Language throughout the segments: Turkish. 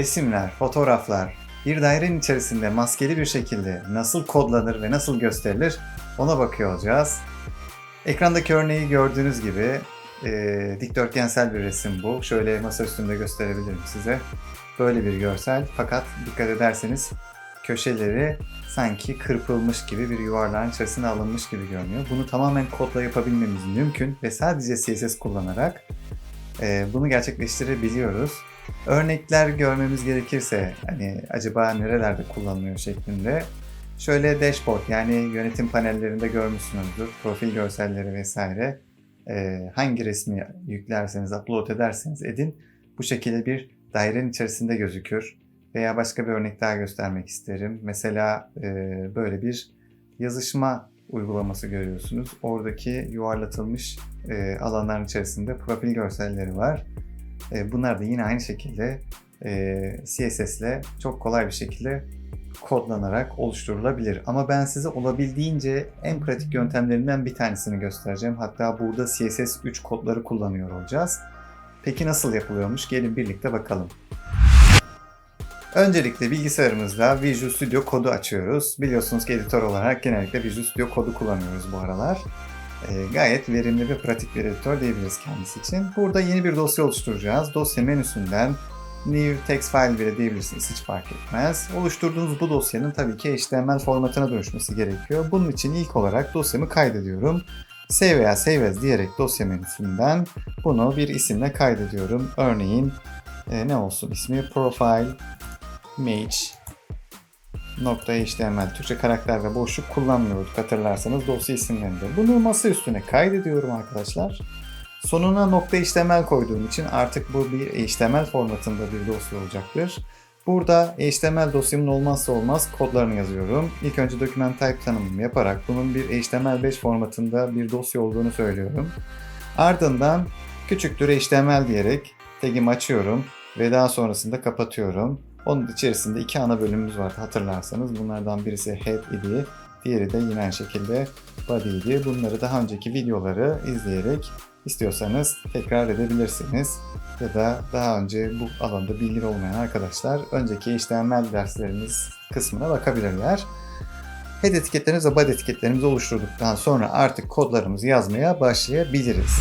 resimler, fotoğraflar bir dairenin içerisinde maskeli bir şekilde nasıl kodlanır ve nasıl gösterilir ona bakıyor olacağız. Ekrandaki örneği gördüğünüz gibi e, dikdörtgensel bir resim bu. Şöyle masa üstünde gösterebilirim size. Böyle bir görsel fakat dikkat ederseniz köşeleri sanki kırpılmış gibi bir yuvarlağın içerisine alınmış gibi görünüyor. Bunu tamamen kodla yapabilmemiz mümkün ve sadece CSS kullanarak e, bunu gerçekleştirebiliyoruz. Örnekler görmemiz gerekirse hani acaba nerelerde kullanılıyor şeklinde şöyle dashboard yani yönetim panellerinde görmüşsünüzdür. Profil görselleri vesaire. E, hangi resmi yüklerseniz, upload ederseniz edin bu şekilde bir dairenin içerisinde gözükür. Veya başka bir örnek daha göstermek isterim. Mesela e, böyle bir yazışma uygulaması görüyorsunuz. Oradaki yuvarlatılmış e, alanların içerisinde profil görselleri var. E, bunlar da yine aynı şekilde e, CSS ile çok kolay bir şekilde kodlanarak oluşturulabilir. Ama ben size olabildiğince en pratik yöntemlerinden bir tanesini göstereceğim. Hatta burada CSS 3 kodları kullanıyor olacağız. Peki nasıl yapılıyormuş? Gelin birlikte bakalım. Öncelikle bilgisayarımızda Visual Studio kodu açıyoruz. Biliyorsunuz ki editör olarak genellikle Visual Studio kodu kullanıyoruz bu aralar. E, gayet verimli ve pratik bir editör diyebiliriz kendisi için. Burada yeni bir dosya oluşturacağız. Dosya menüsünden New Text File bile diyebilirsiniz hiç fark etmez. Oluşturduğunuz bu dosyanın tabii ki HTML formatına dönüşmesi gerekiyor. Bunun için ilk olarak dosyamı kaydediyorum. Save veya Save As diyerek dosya menüsünden bunu bir isimle kaydediyorum. Örneğin e, ne olsun ismi? Profile Image .html Türkçe karakter ve boşluk kullanmıyorduk hatırlarsanız dosya isimlerinde. Bunu masa üstüne kaydediyorum arkadaşlar. Sonuna .html koyduğum için artık bu bir HTML formatında bir dosya olacaktır. Burada HTML dosyamın olmazsa olmaz kodlarını yazıyorum. İlk önce document type tanımımı yaparak bunun bir HTML5 formatında bir dosya olduğunu söylüyorum. Ardından küçüktür HTML diyerek tagimi açıyorum ve daha sonrasında kapatıyorum. Onun içerisinde iki ana bölümümüz vardı hatırlarsanız. Bunlardan birisi head idi. Diğeri de yine aynı şekilde body idi. Bunları daha önceki videoları izleyerek istiyorsanız tekrar edebilirsiniz. Ya da daha önce bu alanda bilgili olmayan arkadaşlar önceki HTML derslerimiz kısmına bakabilirler. Head etiketlerimiz ve body etiketlerimizi oluşturduktan sonra artık kodlarımızı yazmaya başlayabiliriz.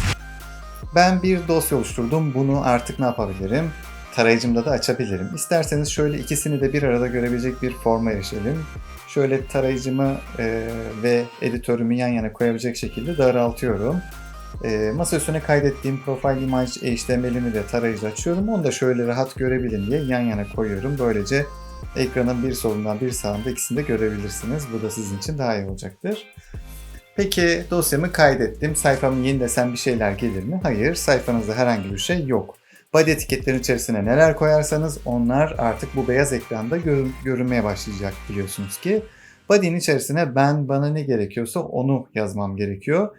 Ben bir dosya oluşturdum. Bunu artık ne yapabilirim? Tarayıcımda da açabilirim. İsterseniz şöyle ikisini de bir arada görebilecek bir forma erişelim. Şöyle tarayıcımı e, ve editörümü yan yana koyabilecek şekilde daraltıyorum. E, masa üstüne kaydettiğim Profile Image HTML'imi de tarayıcıda açıyorum. Onu da şöyle rahat görebilin diye yan yana koyuyorum. Böylece ekranın bir solundan bir sağında ikisini de görebilirsiniz. Bu da sizin için daha iyi olacaktır. Peki dosyamı kaydettim. Sayfamı yenilesem bir şeyler gelir mi? Hayır. Sayfanızda herhangi bir şey yok. Body etiketlerin içerisine neler koyarsanız onlar artık bu beyaz ekranda görün, görünmeye başlayacak biliyorsunuz ki. Body'nin içerisine ben bana ne gerekiyorsa onu yazmam gerekiyor.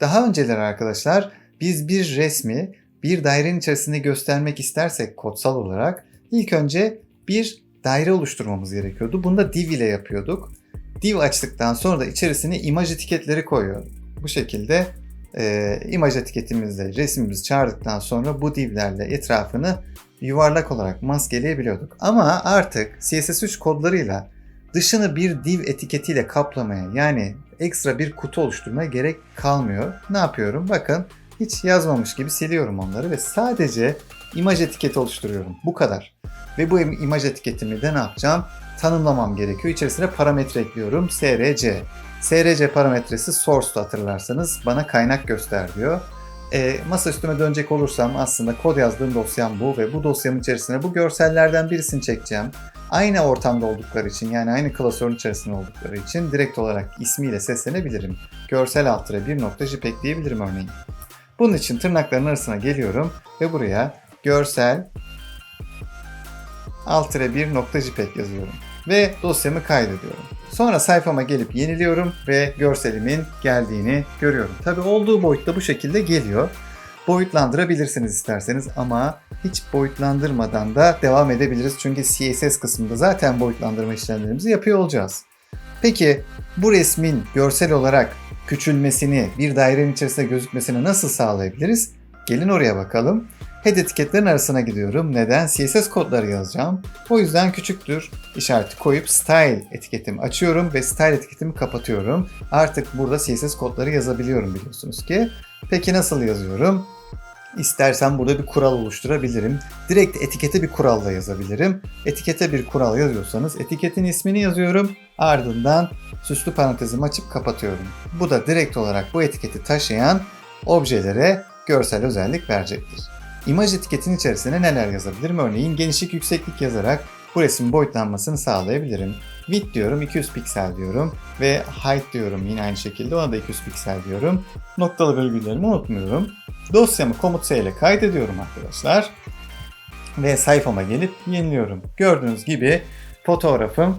Daha önceler arkadaşlar biz bir resmi bir dairenin içerisinde göstermek istersek kodsal olarak ilk önce bir daire oluşturmamız gerekiyordu. Bunu da div ile yapıyorduk. Div açtıktan sonra da içerisine imaj etiketleri koyuyorduk. Bu şekilde e, imaj etiketimizle resmimizi çağırdıktan sonra bu divlerle etrafını yuvarlak olarak maskeleyebiliyorduk. Ama artık CSS3 kodlarıyla dışını bir div etiketiyle kaplamaya yani ekstra bir kutu oluşturmaya gerek kalmıyor. Ne yapıyorum? Bakın hiç yazmamış gibi siliyorum onları ve sadece imaj etiketi oluşturuyorum. Bu kadar. Ve bu imaj etiketimi de ne yapacağım? Tanımlamam gerekiyor. İçerisine parametre ekliyorum. src. SRC parametresi source'tu hatırlarsanız bana kaynak göster diyor. E, masa üstüme dönecek olursam aslında kod yazdığım dosyam bu ve bu dosyamın içerisine bu görsellerden birisini çekeceğim. Aynı ortamda oldukları için yani aynı klasörün içerisinde oldukları için direkt olarak ismiyle seslenebilirim. Görsel alt bir nokta jpeg diyebilirim örneğin. Bunun için tırnakların arasına geliyorum ve buraya görsel alt bir nokta jpeg yazıyorum ve dosyamı kaydediyorum. Sonra sayfama gelip yeniliyorum ve görselimin geldiğini görüyorum. Tabi olduğu boyutta bu şekilde geliyor. Boyutlandırabilirsiniz isterseniz ama hiç boyutlandırmadan da devam edebiliriz. Çünkü CSS kısmında zaten boyutlandırma işlemlerimizi yapıyor olacağız. Peki bu resmin görsel olarak küçülmesini, bir dairenin içerisinde gözükmesini nasıl sağlayabiliriz? Gelin oraya bakalım. Head etiketlerin arasına gidiyorum. Neden? CSS kodları yazacağım. O yüzden küçüktür işareti koyup style etiketimi açıyorum ve style etiketimi kapatıyorum. Artık burada CSS kodları yazabiliyorum biliyorsunuz ki. Peki nasıl yazıyorum? İstersen burada bir kural oluşturabilirim. Direkt etikete bir kuralla yazabilirim. Etikete bir kural yazıyorsanız etiketin ismini yazıyorum. Ardından süslü parantezimi açıp kapatıyorum. Bu da direkt olarak bu etiketi taşıyan objelere görsel özellik verecektir. İmaj etiketin içerisine neler yazabilirim? Örneğin genişlik yükseklik yazarak bu resmin boyutlanmasını sağlayabilirim. Width diyorum 200 piksel diyorum ve height diyorum yine aynı şekilde ona da 200 piksel diyorum. Noktalı virgüllerimi unutmuyorum. Dosyamı komut S ile kaydediyorum arkadaşlar. Ve sayfama gelip yeniliyorum. Gördüğünüz gibi fotoğrafım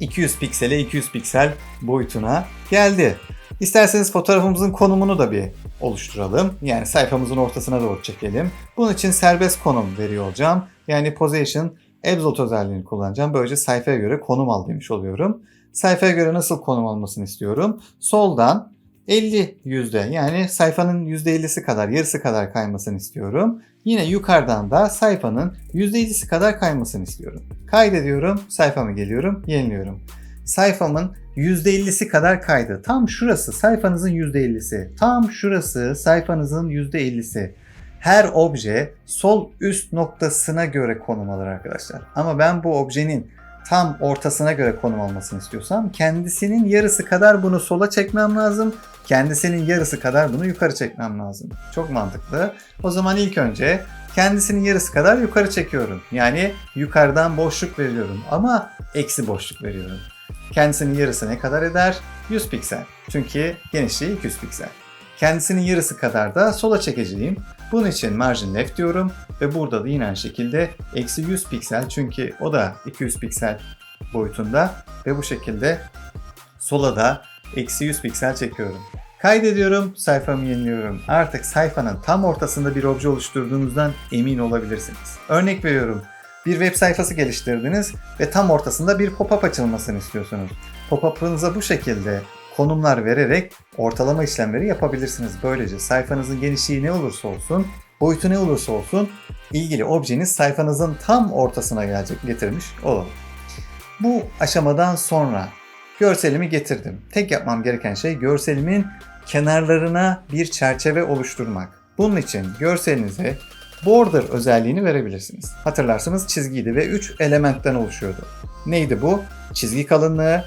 200 piksele 200 piksel boyutuna geldi. İsterseniz fotoğrafımızın konumunu da bir oluşturalım. Yani sayfamızın ortasına doğru çekelim. Bunun için serbest konum veriyor olacağım. Yani position absolute özelliğini kullanacağım. Böylece sayfaya göre konum al demiş oluyorum. Sayfaya göre nasıl konum almasını istiyorum. Soldan 50 yüzde yani sayfanın %50'si kadar yarısı kadar kaymasını istiyorum. Yine yukarıdan da sayfanın %50'si kadar kaymasını istiyorum. Kaydediyorum, sayfama geliyorum, yeniliyorum. Sayfamın %50'si kadar kaydı. Tam şurası sayfanızın %50'si. Tam şurası sayfanızın %50'si. Her obje sol üst noktasına göre konum alır arkadaşlar. Ama ben bu objenin tam ortasına göre konum almasını istiyorsam kendisinin yarısı kadar bunu sola çekmem lazım. Kendisinin yarısı kadar bunu yukarı çekmem lazım. Çok mantıklı. O zaman ilk önce kendisinin yarısı kadar yukarı çekiyorum. Yani yukarıdan boşluk veriyorum ama eksi boşluk veriyorum. Kendisinin yarısı ne kadar eder? 100 piksel. Çünkü genişliği 200 piksel. Kendisinin yarısı kadar da sola çekeceğim. Bunun için margin left diyorum ve burada da yine aynı şekilde eksi 100 piksel çünkü o da 200 piksel boyutunda ve bu şekilde sola da eksi 100 piksel çekiyorum. Kaydediyorum, sayfamı yeniliyorum. Artık sayfanın tam ortasında bir obje oluşturduğunuzdan emin olabilirsiniz. Örnek veriyorum. Bir web sayfası geliştirdiniz ve tam ortasında bir pop-up açılmasını istiyorsunuz. Pop-up'ınıza bu şekilde konumlar vererek ortalama işlemleri yapabilirsiniz. Böylece sayfanızın genişliği ne olursa olsun, boyutu ne olursa olsun ilgili objeniz sayfanızın tam ortasına gelecek getirmiş olalım. Bu aşamadan sonra görselimi getirdim. Tek yapmam gereken şey görselimin kenarlarına bir çerçeve oluşturmak. Bunun için görselinize border özelliğini verebilirsiniz. Hatırlarsınız çizgiydi ve 3 elementten oluşuyordu. Neydi bu? Çizgi kalınlığı,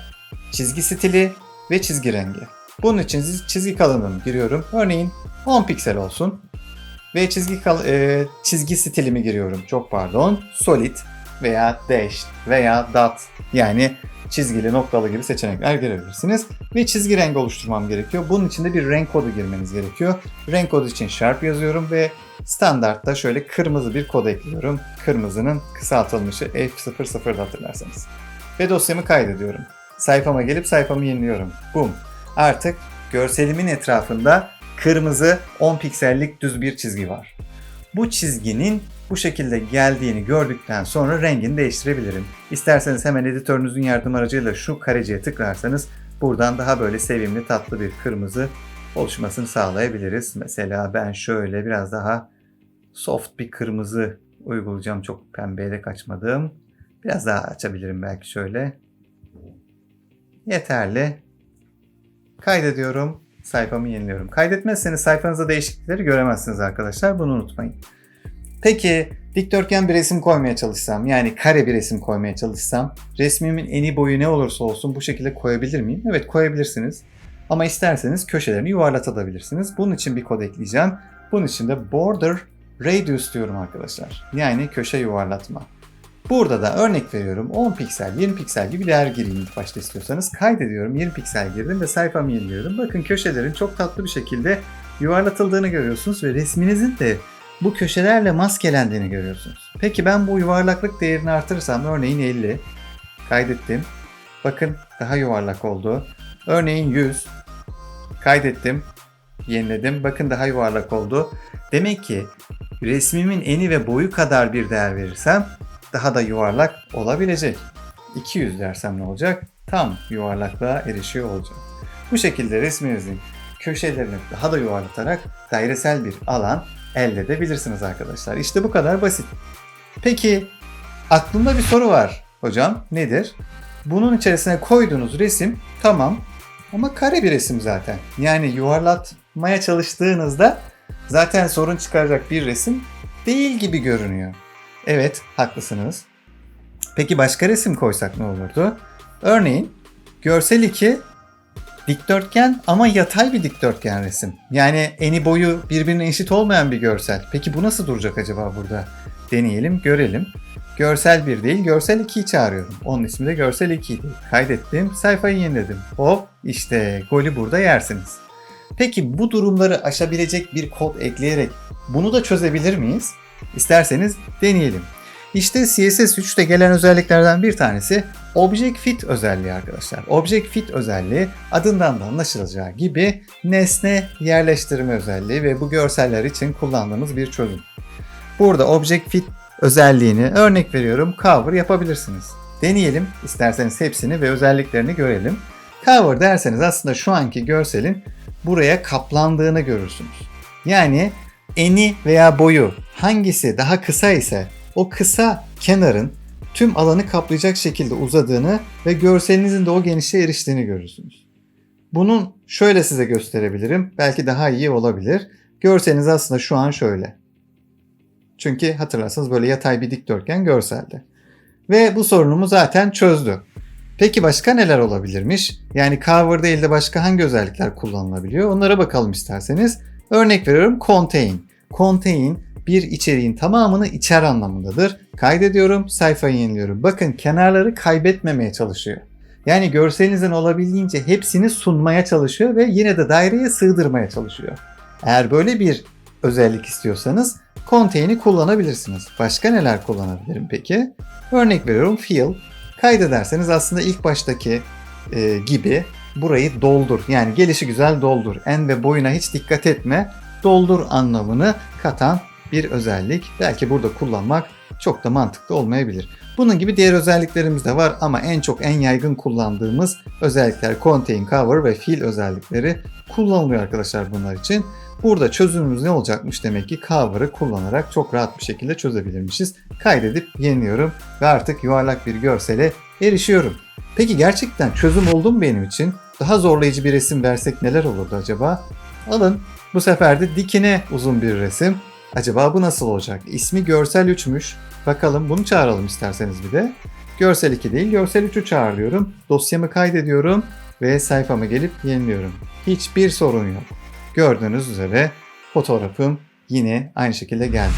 çizgi stili ve çizgi rengi. Bunun için çizgi kalınlığımı giriyorum. Örneğin 10 piksel olsun. Ve çizgi kal e, çizgi stilimi giriyorum. Çok pardon. Solid veya dash veya dot yani çizgili, noktalı gibi seçenekler girebilirsiniz. Ve çizgi rengi oluşturmam gerekiyor. Bunun için de bir renk kodu girmeniz gerekiyor. Renk kodu için Sharp yazıyorum ve standartta şöyle kırmızı bir kod ekliyorum. Kırmızının kısaltılmışı F00'da hatırlarsanız. Ve dosyamı kaydediyorum. Sayfama gelip sayfamı yeniliyorum. Bum. Artık görselimin etrafında kırmızı 10 piksellik düz bir çizgi var. Bu çizginin bu şekilde geldiğini gördükten sonra rengini değiştirebilirim. İsterseniz hemen editörünüzün yardım aracıyla şu kareciye tıklarsanız buradan daha böyle sevimli tatlı bir kırmızı oluşmasını sağlayabiliriz. Mesela ben şöyle biraz daha soft bir kırmızı uygulayacağım. Çok pembeye de kaçmadım. Biraz daha açabilirim belki şöyle. Yeterli. Kaydediyorum. Sayfamı yeniliyorum. Kaydetmezseniz sayfanızda değişiklikleri göremezsiniz arkadaşlar. Bunu unutmayın. Peki dikdörtgen bir resim koymaya çalışsam yani kare bir resim koymaya çalışsam resmimin eni boyu ne olursa olsun bu şekilde koyabilir miyim? Evet koyabilirsiniz. Ama isterseniz köşelerini yuvarlatabilirsiniz. Bunun için bir kod ekleyeceğim. Bunun için de border radius diyorum arkadaşlar. Yani köşe yuvarlatma. Burada da örnek veriyorum 10 piksel, 20 piksel gibi değer gireyim ilk başta istiyorsanız. Kaydediyorum 20 piksel girdim ve sayfamı yeniliyorum. Bakın köşelerin çok tatlı bir şekilde yuvarlatıldığını görüyorsunuz ve resminizin de bu köşelerle maskelendiğini görüyorsunuz. Peki ben bu yuvarlaklık değerini artırsam örneğin 50 kaydettim. Bakın daha yuvarlak oldu. Örneğin 100 kaydettim. Yeniledim. Bakın daha yuvarlak oldu. Demek ki resmimin eni ve boyu kadar bir değer verirsem daha da yuvarlak olabilecek. 200 dersem ne olacak? Tam yuvarlaklığa erişiyor olacak. Bu şekilde resminizin köşelerini daha da yuvarlatarak dairesel bir alan elde edebilirsiniz arkadaşlar. İşte bu kadar basit. Peki aklımda bir soru var hocam. Nedir? Bunun içerisine koyduğunuz resim tamam ama kare bir resim zaten. Yani yuvarlatmaya çalıştığınızda zaten sorun çıkaracak bir resim değil gibi görünüyor. Evet, haklısınız. Peki başka resim koysak ne olurdu? Örneğin görsel 2 dikdörtgen ama yatay bir dikdörtgen resim. Yani eni boyu birbirine eşit olmayan bir görsel. Peki bu nasıl duracak acaba burada? Deneyelim, görelim. Görsel 1 değil, görsel 2'yi çağırıyorum. Onun ismi de görsel 2 idi. Kaydettim, sayfayı yeniledim. Hop, işte golü burada yersiniz. Peki bu durumları aşabilecek bir kod ekleyerek bunu da çözebilir miyiz? İsterseniz deneyelim. İşte CSS 3'te gelen özelliklerden bir tanesi Object Fit özelliği arkadaşlar. Object Fit özelliği adından da anlaşılacağı gibi nesne yerleştirme özelliği ve bu görseller için kullandığımız bir çözüm. Burada Object Fit özelliğini örnek veriyorum cover yapabilirsiniz. Deneyelim isterseniz hepsini ve özelliklerini görelim. Cover derseniz aslında şu anki görselin buraya kaplandığını görürsünüz. Yani eni veya boyu hangisi daha kısa ise o kısa kenarın tüm alanı kaplayacak şekilde uzadığını ve görselinizin de o genişliğe eriştiğini görürsünüz. Bunun şöyle size gösterebilirim. Belki daha iyi olabilir. Görseliniz aslında şu an şöyle. Çünkü hatırlarsanız böyle yatay bir dikdörtgen görseldi. Ve bu sorunumu zaten çözdü. Peki başka neler olabilirmiş? Yani cover değil de başka hangi özellikler kullanılabiliyor? Onlara bakalım isterseniz. Örnek veriyorum contain. Contain bir içeriğin tamamını içer anlamındadır. Kaydediyorum, sayfayı yeniliyorum. Bakın kenarları kaybetmemeye çalışıyor. Yani görselinizin olabildiğince hepsini sunmaya çalışıyor ve yine de daireye sığdırmaya çalışıyor. Eğer böyle bir özellik istiyorsanız contain'i kullanabilirsiniz. Başka neler kullanabilirim peki? Örnek veriyorum fill. Kaydederseniz aslında ilk baştaki e, gibi burayı doldur. Yani gelişi güzel doldur. En ve boyuna hiç dikkat etme. Doldur anlamını katan bir özellik. Belki burada kullanmak çok da mantıklı olmayabilir. Bunun gibi diğer özelliklerimiz de var ama en çok en yaygın kullandığımız özellikler contain, cover ve fill özellikleri kullanılıyor arkadaşlar bunlar için. Burada çözümümüz ne olacakmış demek ki cover'ı kullanarak çok rahat bir şekilde çözebilirmişiz. Kaydedip yeniliyorum ve artık yuvarlak bir görsele erişiyorum. Peki gerçekten çözüm oldu mu benim için? Daha zorlayıcı bir resim versek neler olurdu acaba? Alın bu sefer de dikine uzun bir resim. Acaba bu nasıl olacak? İsmi Görsel 3'müş. Bakalım bunu çağıralım isterseniz bir de. Görsel 2 değil, Görsel 3'ü çağırıyorum. Dosyamı kaydediyorum ve sayfama gelip yeniliyorum. Hiçbir sorun yok. Gördüğünüz üzere fotoğrafım yine aynı şekilde geldi.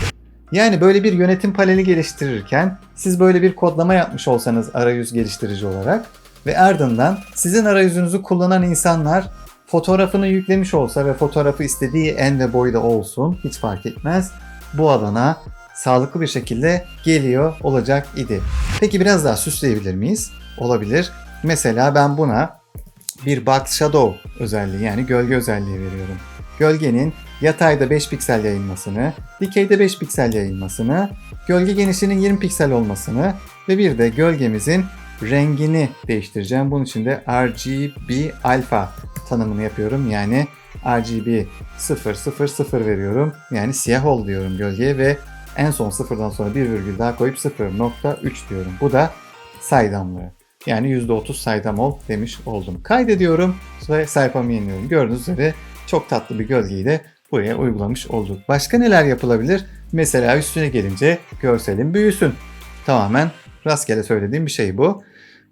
Yani böyle bir yönetim paneli geliştirirken siz böyle bir kodlama yapmış olsanız arayüz geliştirici olarak ve ardından sizin arayüzünüzü kullanan insanlar fotoğrafını yüklemiş olsa ve fotoğrafı istediği en ve boyda olsun hiç fark etmez. Bu alana sağlıklı bir şekilde geliyor olacak idi. Peki biraz daha süsleyebilir miyiz? Olabilir. Mesela ben buna bir box shadow özelliği yani gölge özelliği veriyorum. Gölgenin yatayda 5 piksel yayılmasını, dikeyde 5 piksel yayılmasını, gölge genişliğinin 20 piksel olmasını ve bir de gölgemizin rengini değiştireceğim. Bunun için de RGB alfa tanımını yapıyorum. Yani RGB 000 veriyorum. Yani siyah ol diyorum gölgeye ve en son sıfırdan sonra bir virgül daha koyup 0.3 diyorum. Bu da saydamlığı. Yani %30 saydam ol demiş oldum. Kaydediyorum ve sayfamı yeniliyorum. Gördüğünüz üzere çok tatlı bir gölgeyi de buraya uygulamış olduk. Başka neler yapılabilir? Mesela üstüne gelince görselin büyüsün. Tamamen rastgele söylediğim bir şey bu.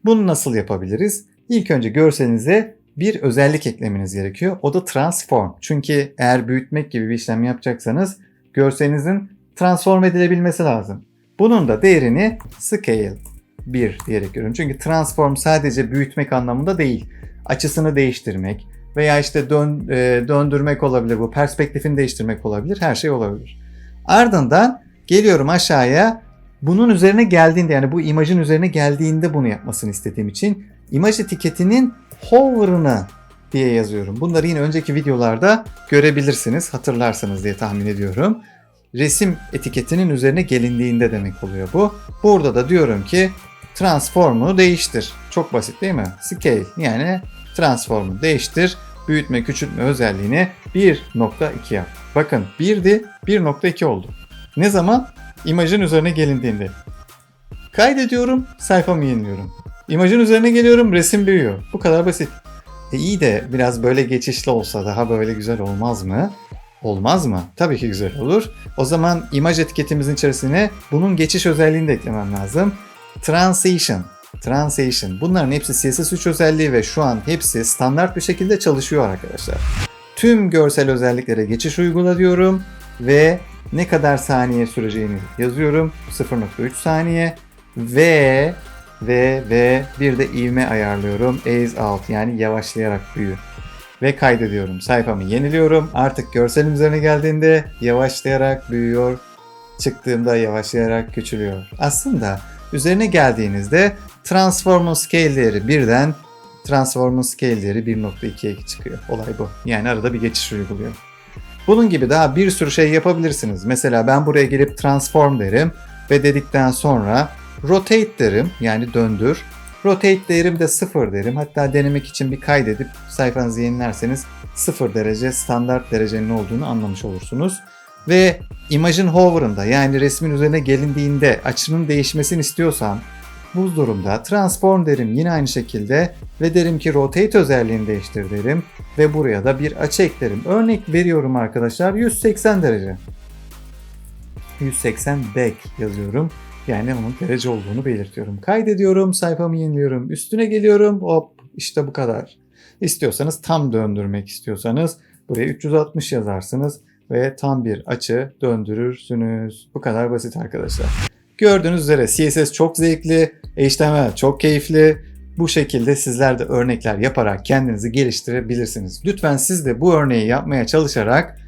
Bunu nasıl yapabiliriz? İlk önce görselinize bir özellik eklemeniz gerekiyor. O da transform. Çünkü eğer büyütmek gibi bir işlem yapacaksanız görselinizin transform edilebilmesi lazım. Bunun da değerini scale 1 diyerek görüyorum. Çünkü transform sadece büyütmek anlamında değil. Açısını değiştirmek veya işte dön, e, döndürmek olabilir bu. Perspektifini değiştirmek olabilir. Her şey olabilir. Ardından geliyorum aşağıya. Bunun üzerine geldiğinde yani bu imajın üzerine geldiğinde bunu yapmasını istediğim için imaj etiketinin hover'ını diye yazıyorum. Bunları yine önceki videolarda görebilirsiniz. Hatırlarsınız diye tahmin ediyorum. Resim etiketinin üzerine gelindiğinde demek oluyor bu. Burada da diyorum ki transform'u değiştir. Çok basit değil mi? Scale yani transform'u değiştir. Büyütme küçültme özelliğini 1.2 yap. Bakın 1'di 1.2 oldu. Ne zaman? İmajın üzerine gelindiğinde. Kaydediyorum, sayfamı yeniliyorum. İmajın üzerine geliyorum, resim büyüyor. Bu kadar basit. E iyi de biraz böyle geçişli olsa daha böyle güzel olmaz mı? Olmaz mı? Tabii ki güzel olur. O zaman imaj etiketimizin içerisine bunun geçiş özelliğini de eklemem lazım. Transition. Transition. Bunların hepsi CSS3 özelliği ve şu an hepsi standart bir şekilde çalışıyor arkadaşlar. Tüm görsel özelliklere geçiş uygula diyorum ve ne kadar saniye süreceğini yazıyorum. 0.3 saniye ve ve ve bir de ivme ayarlıyorum. Ease out yani yavaşlayarak büyü. Ve kaydediyorum. Sayfamı yeniliyorum. Artık görselim üzerine geldiğinde yavaşlayarak büyüyor. Çıktığımda yavaşlayarak küçülüyor. Aslında üzerine geldiğinizde Transformer Scale değeri birden Transformer Scale değeri 1.2'ye çıkıyor. Olay bu. Yani arada bir geçiş uyguluyor. Bunun gibi daha bir sürü şey yapabilirsiniz. Mesela ben buraya gelip transform derim ve dedikten sonra rotate derim yani döndür. Rotate değerim de 0 derim. Hatta denemek için bir kaydedip sayfanızı yenilerseniz 0 derece standart derecenin olduğunu anlamış olursunuz. Ve imajın hover'ında yani resmin üzerine gelindiğinde açının değişmesini istiyorsam bu durumda transform derim yine aynı şekilde ve derim ki rotate özelliğini değiştir derim ve buraya da bir açı eklerim. Örnek veriyorum arkadaşlar 180 derece. 180 back yazıyorum. Yani onun derece olduğunu belirtiyorum. Kaydediyorum, sayfamı yeniliyorum, üstüne geliyorum. Hop işte bu kadar. İstiyorsanız tam döndürmek istiyorsanız buraya 360 yazarsınız ve tam bir açı döndürürsünüz. Bu kadar basit arkadaşlar. Gördüğünüz üzere CSS çok zevkli, HTML çok keyifli. Bu şekilde sizler de örnekler yaparak kendinizi geliştirebilirsiniz. Lütfen siz de bu örneği yapmaya çalışarak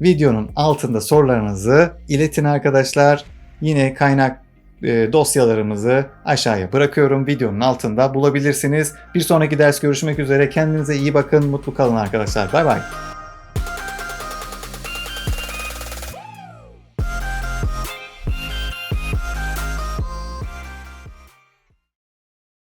videonun altında sorularınızı iletin arkadaşlar. Yine kaynak e, dosyalarımızı aşağıya bırakıyorum. Videonun altında bulabilirsiniz. Bir sonraki ders görüşmek üzere. Kendinize iyi bakın. Mutlu kalın arkadaşlar. Bay bay.